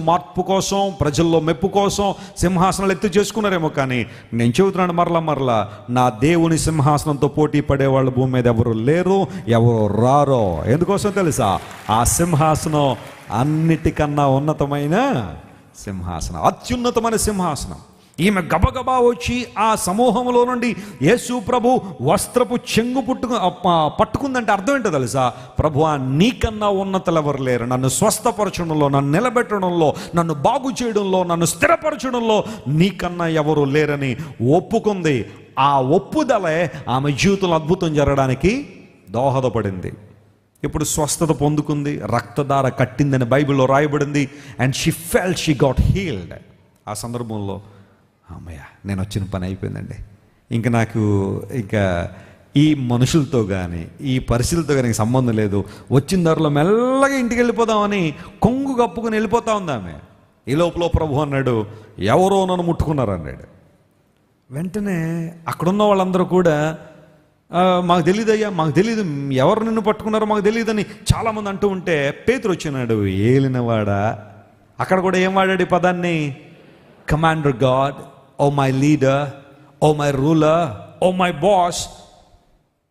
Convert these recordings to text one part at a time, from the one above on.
మార్పు కోసం ప్రజల్లో మెప్పు కోసం సింహాసనాలు ఎత్తు చేసుకున్నారేమో కానీ నేను చెబుతున్నాను మరలా మరలా నా దేవుని సింహాసనంతో పోటీ పడేవాళ్ళు భూమి మీద ఎవరు లేరు ఎవరు రారో. ఎందుకోసం తెలుసా? ఆ సింహాసనం అన్నిటికన్నా ఉన్నతమైన సింహాసనం అత్యున్నతమైన సింహాసనం. ఈమె గబగబా వచ్చి ఆ సమూహంలో నుండి యేసు ప్రభు వస్త్రపు చెంగు పుట్టు పట్టుకుందంటే అర్థం ఏంటో తెలుసా? ప్రభు నీకన్నా ఉన్నతలు ఎవరు లేరు. నన్ను స్వస్థపరచడంలో నన్ను నిలబెట్టడంలో నన్ను బాగు చేయడంలో నన్ను స్థిరపరచడంలో నీకన్నా ఎవరు లేరని ఒప్పుకుంది. ఆ ఒప్పుదలే ఆమె జీవితంలో అద్భుతం జరగడానికి దోహదపడింది. ఇప్పుడు స్వస్థత పొందుకుంది రక్తధార కట్టిందని బైబిల్లో రాయబడింది and she fell she got healed ఆ సందర్భంలో అమ్మయ్య నేను వచ్చిన పని అయిపోయిందండి. ఇంకా నాకు ఇంకా ఈ మనుషులతో కానీ ఈ పరిస్థితులతో కానీ సంబంధం లేదు. వచ్చిన దారిలో మెల్లగా ఇంటికి వెళ్ళిపోదామని కొంగు కప్పుకొని వెళ్ళిపోతా ఉంది ఆమె. ఈ లోపల ప్రభు అన్నాడు ఎవరో నన్ను ముట్టుకున్నారు అన్నాడు. వెంటనే అక్కడున్న వాళ్ళందరూ కూడా మాకు తెలియదయ్యా మాకు తెలియదు ఎవరు నిన్ను పట్టుకున్నారో మాకు తెలియదని చాలామంది అంటూ ఉంటే పేతురు వచ్చినాడు ఏలినవాడా? అక్కడ కూడా ఏం వాడాడు ఈ పదాన్ని? Commander god oh my leader oh my ruler oh my boss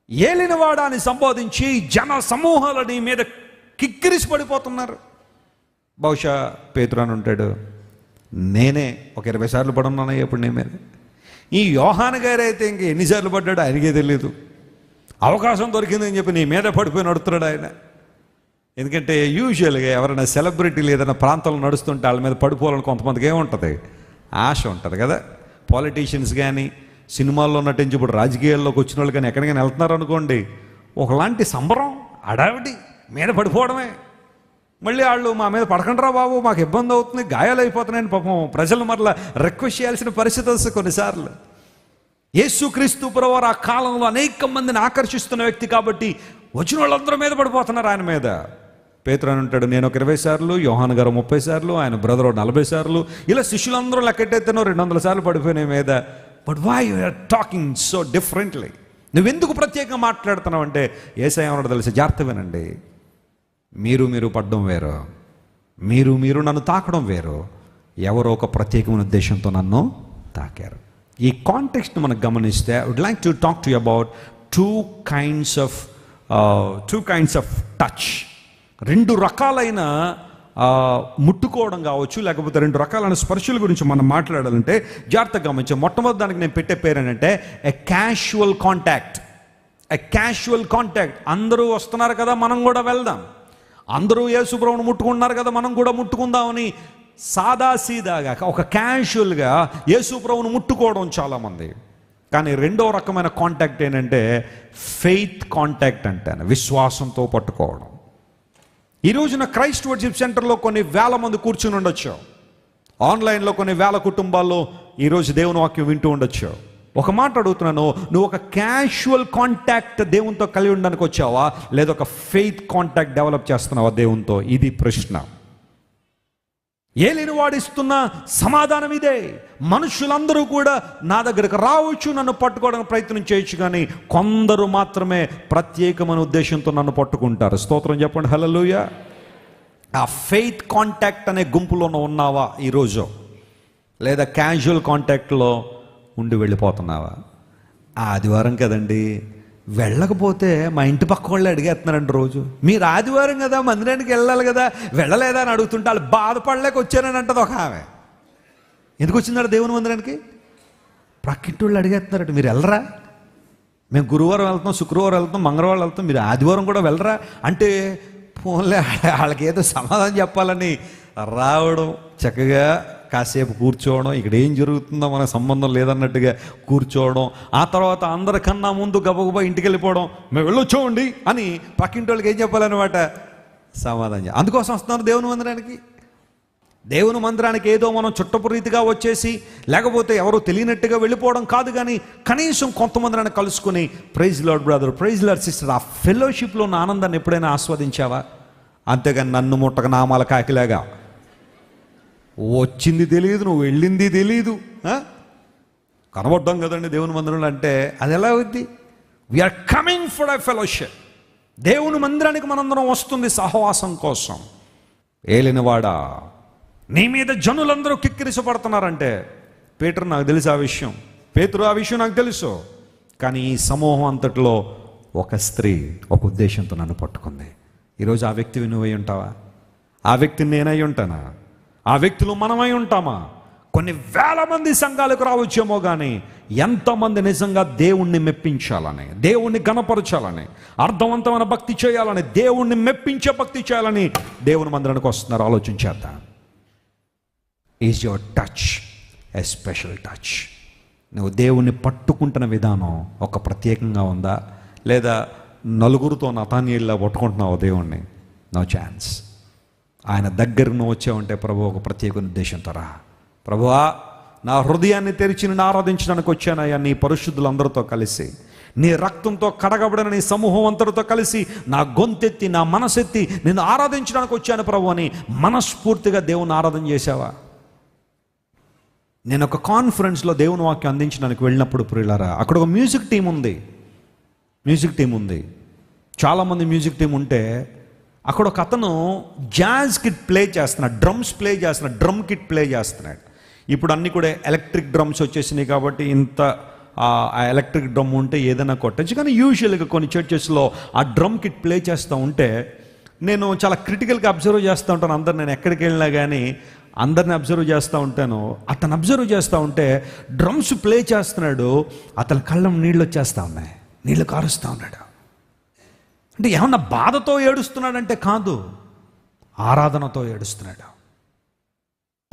ఏలినవాడా అని సంబోధించి జన సమూహాలు నీ మీద కిక్కిరిసి పడిపోతున్నారు బహుశా పేతురాని ఉంటాడు నేనే ఒక ఇరవై సార్లు పడున్నాను ఇప్పుడు నీ మీద. ఈ యోహాన్ గారు అయితే ఇంక ఎన్నిసార్లు పడ్డాడు ఆయనకే తెలియదు అవకాశం దొరికిందని చెప్పి నీ మీద పడిపోయి నడుతున్నాడు ఆయన. ఎందుకంటే యూజువల్గా ఎవరైనా సెలబ్రిటీలు ఏదైనా ప్రాంతంలో నడుస్తుంటే వాళ్ళ మీద పడిపోవాలని కొంతమందికి ఏముంటుంది? ఆశ ఉంటుంది కదా. పాలిటీషియన్స్ కానీ సినిమాల్లో నటించి ఇప్పుడు రాజకీయాల్లోకి వచ్చిన వాళ్ళు కానీ ఎక్కడికైనా వెళ్తున్నారు అనుకోండి ఒకలాంటి సంబరం అడావిడి మీద పడిపోవడమే. మళ్ళీ వాళ్ళు మా మీద పడకండిరా బాబు మాకు ఇబ్బంది అవుతుంది గాయాలు అయిపోతున్నాయని పాపం ప్రజలు మరలా రిక్వెస్ట్ చేయాల్సిన పరిస్థితి వస్తుంది కొన్నిసార్లు. యేసుక్రీస్తు పురవారు ఆ కాలంలో అనేక మందిని ఆకర్షిస్తున్న వ్యక్తి కాబట్టి వచ్చిన వాళ్ళందరూ మీద పడిపోతున్నారు ఆయన మీద. పేతురు అని ఉంటాడు నేను ఒక ఇరవై సార్లు యోహాన్ గారు ముప్పై సార్లు ఆయన బ్రదర్ నలభై సార్లు. ఇలా శిష్యులందరూ లెక్కెట్టేతేనో రెండు వందల సార్లు పడిపోయినాయి మీద. But why you're talking so differently నువ్వెందుకు ప్రత్యేకంగా మాట్లాడుతున్నావు అంటే? ఏసఐ ఏమన్నాడు తెలిసి? జాగ్రత్త వినండి. మీరు మీరు పడ్డం వేరు. మీరు మీరు నన్ను తాకడం వేరు. ఎవరో ఒక ప్రత్యేకమైన ఉద్దేశంతో నన్ను తాకారు. ఈ కాంటెక్స్ట్ మనం గమనిస్తే would like to talk to about two kinds of two kinds of touch రెండు రకాలైన ముట్టుకోవడం కావచ్చు లేకపోతే రెండు రకాలైన స్పర్శల గురించి మనం మాట్లాడాలంటే జాగ్రత్తగా గమనించాం. మొట్టమొదటి దానికి నేను పెట్టే పేరు ఏంటంటే a casual contact a casual contact అందరూ వస్తున్నారు కదా మనం కూడా వెళ్దాం. అందరూ యేసుబ్రహ్మణ్ ముట్టుకున్నారు కదా మనం కూడా ముట్టుకుందామని సాదాసీదాగా ఒక క్యాషువల్గా యేసుప్రభుని ముట్టుకోవడం చాలామంది. కానీ రెండో రకమైన కాంటాక్ట్ ఏంటంటే ఫెయిత్ కాంటాక్ట్ అంటాను. విశ్వాసంతో పట్టుకోవడం. ఈ రోజున క్రైస్ట్ వర్షిప్ సెంటర్లో కొన్ని వేల మంది కూర్చుని ఉండొచ్చు. ఆన్లైన్లో కొన్ని వేల కుటుంబాల్లో ఈరోజు దేవుని వాక్యం వింటూ ఉండొచ్చు. ఒక మాట అడుగుతున్నాను నువ్వు ఒక క్యాషువల్ కాంటాక్ట్ దేవునితో కలిగి ఉండడానికి వచ్చావా? లేదా ఒక ఫెయిత్ కాంటాక్ట్ డెవలప్ చేస్తున్నావా దేవునితో? ఇది ప్రశ్న. ఏలిని వాడిస్తున్న సమాధానం ఇదే మనుషులందరూ కూడా నా దగ్గరకు రావచ్చు నన్ను పట్టుకోవడానికి ప్రయత్నం చేయొచ్చు కానీ కొందరు మాత్రమే ప్రత్యేకమైన ఉద్దేశంతో నన్ను పట్టుకుంటారు. స్తోత్రం చెప్పండి. హలలుయ ఆ ఫెయిత్ కాంటాక్ట్ అనే గుంపులో ఉన్నావా ఈరోజు? లేదా క్యాజువల్ కాంటాక్ట్లో ఉండి వెళ్ళిపోతున్నావా? ఆదివారం కదండి. వెళ్ళకపోతే మా ఇంటి పక్క వాళ్ళు అడిగేస్తున్నారండి రోజు. మీరు ఆదివారం కదా మందిరానికి వెళ్ళాలి కదా వెళ్ళలేదా అని అడుగుతుంటే వాళ్ళు బాధపడలేక వచ్చానని అంటది ఒక ఆమె. ఎందుకు వచ్చిందాడు దేవుని మందిరానికి? ప్రక్కింటి వాళ్ళు అడిగేస్తున్నారట మీరు వెళ్ళరా? మేము గురువారం వెళ్తాం శుక్రవారం వెళ్తాం మంగళవారం వెళ్తాం మీరు ఆదివారం కూడా వెళ్ళరా? అంటే ఫోన్లే వాళ్ళకి ఏదో సమాధానం చెప్పాలని రావడం చక్కగా కాసేపు కూర్చోవడం ఇక్కడ ఏం జరుగుతుందో మన సంబంధం లేదన్నట్టుగా కూర్చోవడం ఆ తర్వాత అందరికన్నా ముందు గబగబా ఇంటికి వెళ్ళిపోవడం మేము వెళ్ళొచ్చోండి అని పక్కింటి వాళ్ళకి ఏం చెప్పాలన్నమాట? సమాధానం అందుకోసం వస్తున్నారు దేవుని మందిరానికి. దేవుని మందిరానికి ఏదో మనం చుట్టపు రీతిగా వచ్చేసి లేకపోతే ఎవరో తెలియనట్టుగా వెళ్ళిపోవడం కాదు కానీ కనీసం కొంతమందిని కలుసుకుని praise lord brother praise lord sister ఆ ఫెలోషిప్లో ఉన్న ఆనందాన్ని ఎప్పుడైనా ఆస్వాదించావా? అంతేగాని నన్ను ముట్టక నామాల కాకిలాగా. వచ్చింది తెలియదు నువ్వు వెళ్ళింది తెలియదు? కనబడ్డాం కదండి దేవుని మందిరంలో అంటే అది ఎలా అవుద్ది? We're coming for a fellowship దేవుని మందిరానికి మనందరం వస్తుంది సహవాసం కోసం. ఏలినవాడా నీ మీద జనులందరూ కిక్కిరిసపడుతున్నారంటే పేతురు నాకు తెలుసు ఆ విషయం. పేతురు ఆ విషయం నాకు తెలుసు. కానీ ఈ సమూహం అంతటిలో ఒక స్త్రీ ఒక ఉద్దేశంతో నన్ను పట్టుకుంది. ఈరోజు ఆ వ్యక్తివి నువ్వై ఉంటావా? ఆ వ్యక్తిని నేనై ఉంటానా? ఆ వ్యక్తులు మనమై ఉంటామా? కొన్ని వేల మంది సంఘాలకు రావచ్చేమో కానీ ఎంతమంది నిజంగా దేవుణ్ణి మెప్పించాలని దేవుణ్ణి గణపరచాలని అర్థవంతమైన భక్తి చేయాలని దేవుణ్ణి మెప్పించే భక్తి చేయాలని దేవుని మందిరానికి వస్తున్నారు. ఆలోచించేద్దాం is your touch a special touch నువ్వు దేవుణ్ణి పట్టుకుంటున్న విధానం ఒక ప్రత్యేకంగా ఉందా? లేదా నలుగురితో నతానీళ్ళ పట్టుకుంటున్నావు దేవుణ్ణి? నో ఛాన్స్ ఆయన దగ్గర నువ్వు వచ్చావంటే ప్రభు ఒక ప్రత్యేక ఉద్దేశంతో రా ప్రభువా నా హృదయాన్ని తెరిచి నేను ఆరాధించడానికి వచ్చానయ్యా నీ పరిశుద్ధులందరితో కలిసి నీ రక్తంతో కడగబడిన నీ సమూహం అంతటితో కలిసి నా గొంతెత్తి నా మనసెత్తి నిన్ను ఆరాధించడానికి వచ్చాను ప్రభు అని మనస్ఫూర్తిగా దేవుని ఆరాధన చేశావా? నేను ఒక కాన్ఫరెన్స్లో దేవుని వాక్యం అందించడానికి వెళ్ళినప్పుడు ప్రియులారా అక్కడ ఒక మ్యూజిక్ టీం ఉంది. మ్యూజిక్ టీం ఉంది. చాలామంది మ్యూజిక్ టీం ఉంటే అక్కడ ఒక అతను జాజ్ కిట్ ప్లే చేస్తున్నాడు డ్రమ్స్ ప్లే చేస్తున్నాడు డ్రమ్ కిట్ ప్లే చేస్తున్నాడు. ఇప్పుడు అన్నీ కూడా ఎలక్ట్రిక్ డ్రమ్స్ వచ్చేసినాయి కాబట్టి ఇంత ఆ ఎలక్ట్రిక్ డ్రమ్ ఉంటే ఏదైనా కొట్టచ్చు. కానీ యూజువల్గా కొన్ని చర్చెస్లో ఆ డ్రమ్ కిట్ ప్లే చేస్తూ ఉంటే నేను చాలా క్రిటికల్గా అబ్జర్వ్ చేస్తూ ఉంటాను అందరు నేను ఎక్కడికి వెళ్ళినా కానీ అందరిని అబ్జర్వ్ చేస్తూ ఉంటాను. అతను అబ్జర్వ్ చేస్తూ ఉంటే డ్రమ్స్ ప్లే చేస్తున్నాడు. అతని కళ్ళం నీళ్ళు వచ్చేస్తూ ఉన్నాయి. నీళ్ళు కారుస్తూ ఉన్నాడు. అంటే ఏమన్నా బాధతో ఏడుస్తున్నాడంటే కాదు ఆరాధనతో ఏడుస్తున్నాడు.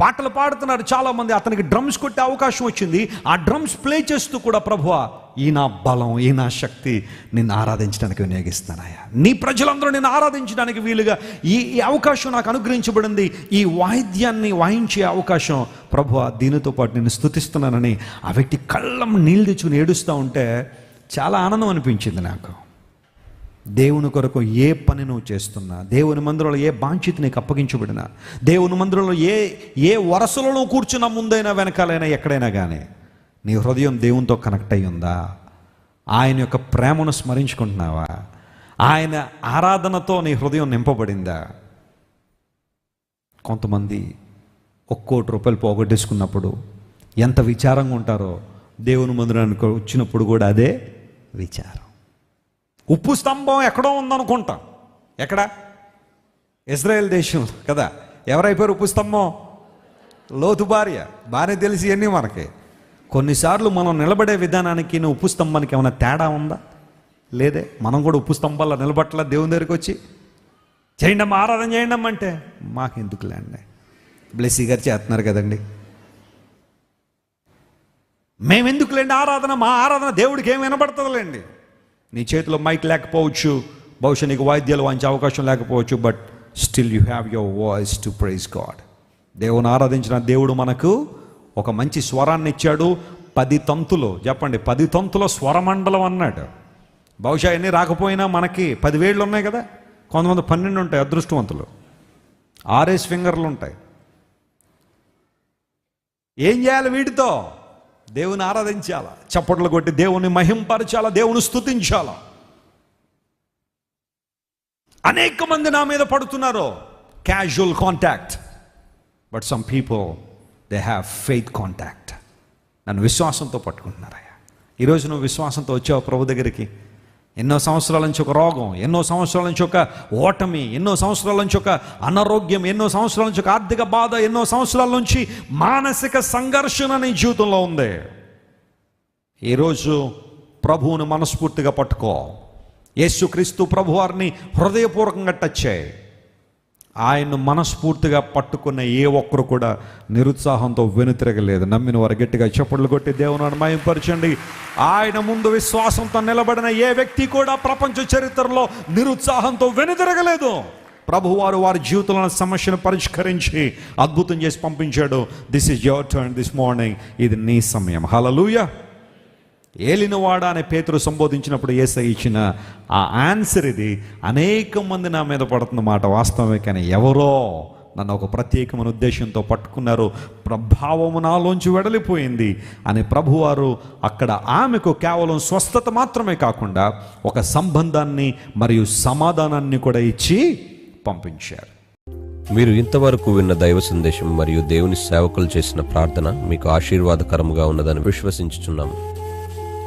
పాటలు పాడుతున్నారు చాలామంది అతనికి డ్రమ్స్ కొట్టే అవకాశం వచ్చింది. ఆ డ్రమ్స్ ప్లే చేస్తూ కూడా ప్రభువ ఈ నా బలం ఈ నా శక్తి నిన్ను ఆరాధించడానికి వినియోగిస్తానయ్యా నీ ప్రజలందరూ నిన్ను ఆరాధించడానికి వీలుగా ఈ ఈ అవకాశం నాకు అనుగ్రహించబడింది. ఈ వాయిద్యాన్ని వాయించే అవకాశం ప్రభువ దీనితో పాటు నేను స్తుతిస్తున్నానని ఆ వ్యక్తి కళ్ళం నీళ్ళు తెచ్చుకుని ఏడుస్తూ ఉంటే చాలా ఆనందం అనిపించింది నాకు. దేవుని కొరకు ఏ పని నువ్వు చేస్తున్నా దేవుని మందిరంలో ఏ బాంఛిత నీకు అప్పగించబడినా దేవుని మందిరంలో ఏ ఏ వరసలలో కూర్చున్న ముందైనా వెనకాలైనా ఎక్కడైనా కానీ నీ హృదయం దేవునితో కనెక్ట్ అయి ఉందా? ఆయన యొక్క ప్రేమను స్మరించుకుంటున్నావా? ఆయన ఆరాధనతో నీ హృదయం నింపబడిందా? కొంతమంది ఒక్కోటి రూపాయలు పోగొట్టేసుకున్నప్పుడు ఎంత విచారంగా ఉంటారో దేవుని మందిరానికి వచ్చినప్పుడు కూడా అదే విచారం. ఉప్పు స్తంభం ఎక్కడో ఉందనుకుంటాం. ఎక్కడ? ఇజ్రాయెల్ దేశం కదా. ఎవరైపోయారు ఉప్పు స్తంభం? లోతు భార్య. బాగానే తెలిసి అన్నీ మనకి. కొన్నిసార్లు మనం నిలబడే విధానానికి నువ్వు ఉప్పు స్తంభానికి ఏమైనా తేడా ఉందా? లేదే. మనం కూడా ఉప్పు స్తంభాల్లో నిలబట్టలా దేవుని దగ్గరికి వచ్చి చేయండి అమ్మా ఆరాధన చేయండి అంటే అంటే మాకెందుకులేండి బ్లెస్సీ గారు చేస్తున్నారు కదండి. మేమెందుకులేండి ఆరాధన? మా ఆరాధన దేవుడికి ఏం వినబడుతుందిలేండి. నీ చేతిలో మైక్ లేకపోవచ్చు బహుశా నీకు వాయిద్యాలు వాయించే అవకాశం లేకపోవచ్చు but still you have your voice to praise god దేవుని ఆరాధించిన దేవుడు మనకు ఒక మంచి స్వరాన్ని ఇచ్చాడు. పది తంతులు చెప్పండి పది తంతుల స్వరమండలం అన్నాడు. బహుశా ఎన్ని రాకపోయినా మనకి పదివేళ్ళు ఉన్నాయి కదా? కొంతమంది పన్నెండు ఉంటాయి అదృష్టవంతులు. ఆర్ఎస్ ఫింగర్లు ఉంటాయి. ఏం చేయాలి వీటితో దేవుని ఆరాధించాలా? చప్పట్లు కొట్టి దేవుని మహింపరచాలా? దేవుని స్తుతించాలా? అనేక మంది నా మీద పడుతున్నారు. Casual contact but some people they have faith contact నన్ను విశ్వాసంతో పట్టుకుంటున్నారయ్యా. ఈరోజు నువ్వు విశ్వాసంతో వచ్చావు ప్రభు దగ్గరికి? ఎన్నో సంవత్సరాల నుంచి ఒక రోగం ఎన్నో సంవత్సరాల నుంచి ఒక ఓటమి ఎన్నో సంవత్సరాల నుంచి ఒక అనారోగ్యం ఎన్నో సంవత్సరాల నుంచి ఒక ఆర్థిక బాధ ఎన్నో సంవత్సరాల నుంచి మానసిక సంఘర్షణ నీ జీవితంలో ఉంది. ఈరోజు ప్రభువుని మనస్ఫూర్తిగా పట్టుకో. యేసుక్రీస్తు ప్రభువారిని హృదయపూర్వకంగా టచ్ చేయి. ఆయన్ను మనస్ఫూర్తిగా పట్టుకున్న ఏ ఒక్కరు కూడా నిరుత్సాహంతో వెనుతిరగలేదు. నమ్మిన వారు గట్టిగా చప్పట్లు కొట్టి దేవుని అనుమయంపరచండి ఆయన ముందు విశ్వాసంతో నిలబడిన ఏ వ్యక్తి కూడా ప్రపంచ చరిత్రలో నిరుత్సాహంతో వెనుతిరగలేదు. ప్రభువారు వారి జీవితంలో సమస్యను పరిష్కరించి అద్భుతం చేసి పంపించాడు. This is your turn this morning ఇది నీ సమయం. హలలుయ ఏలినవాడ అనే పేతురు సంబోధించినప్పుడు ఏసై ఇచ్చిన ఆ ఆన్సర్ ఇది అనేక మంది నా మీద పడుతున్న మాట వాస్తవమే కానీ ఎవరో నన్ను ఒక ప్రత్యేకమైన ఉద్దేశంతో పట్టుకున్నారు. ప్రభావము నాలోంచి వెడలిపోయింది అని ప్రభువారు అక్కడ ఆమెకు కేవలం స్వస్థత మాత్రమే కాకుండా ఒక సంబంధాన్ని మరియు సమాధానాన్ని కూడా ఇచ్చి పంపించారు. మీరు ఇంతవరకు విన్న దైవ సందేశం మరియు దేవుని సేవకులు చేసిన ప్రార్థన మీకు ఆశీర్వాదకరముగా ఉన్నదని విశ్వసించుచున్నాము.